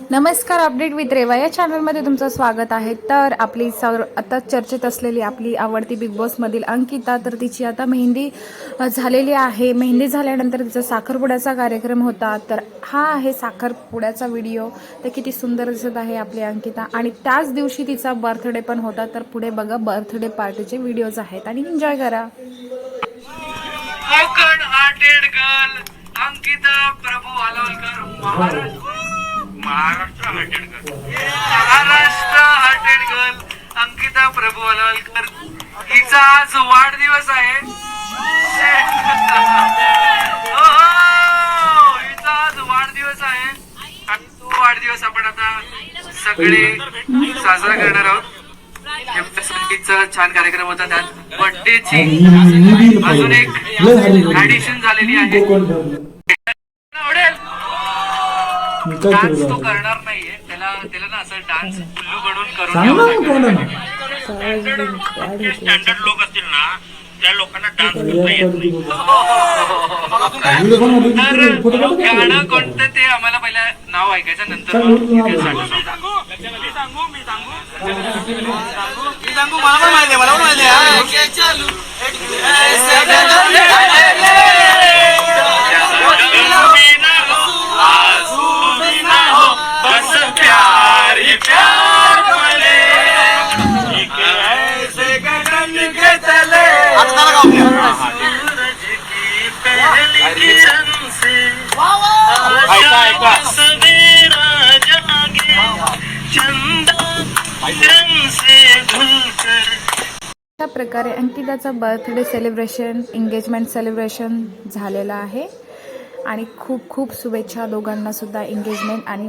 नमस्कार update with Reva या चॅनलमध्ये तुमचं स्वागत आहे. तर आपली सर आता चर्चेत असलेली आपली आवडती बिग बॉसमधील अंकिता तर तिची आता मेहंदी झालेली आहे. मेहंदी झाल्यानंतर तिचा साखरपुड्याचा कार्यक्रम होता. तर हा आहे साखरपुड्याचा व्हिडिओ तर किती सुंदर दिसत आहे आपली अंकिता. आणि त्याच दिवशी तिचा बर्थडे पण होता. तर पुढे बघा बर्थडे पार्टीचे व्हिडिओज आहेत. आणि एन्जॉय करा. अंकिता प्रभू महाराज महाराष्ट्र महाराष्ट्र गर्ल महाराष्ट्र अंकिता प्रभू अलवलकर हिचा आज वाढदिवस आहे. हो, हो, हिचा आज वाढदिवस आहे. आणि तो वाढदिवस आपण आता सगळे साजरा करणार आहोत. छान कार्यक्रम होता त्यात. बर्थडेची अजून एक ऍडिशन झालेली आहे. डान्स तो करणार नाहीये. त्याला त्याला ना असं डान्स उल्लू बनवून करून लागेल. स्टँडर्ड लोक असतील ना त्या लोकांना डान्स करता येत नाही. तर गाणं कोणतं ते आम्हाला पहिला नाव ऐकायचं नंतर मग details सांगू. बस अशा प्रकारे अंकिताचा बर्थडे सेलिब्रेशन एंगेजमेंट सेलिब्रेशन झालेलं आहे. आणि खूप खूप शुभेच्छा दोघांना सुद्धा एंगेजमेंट आणि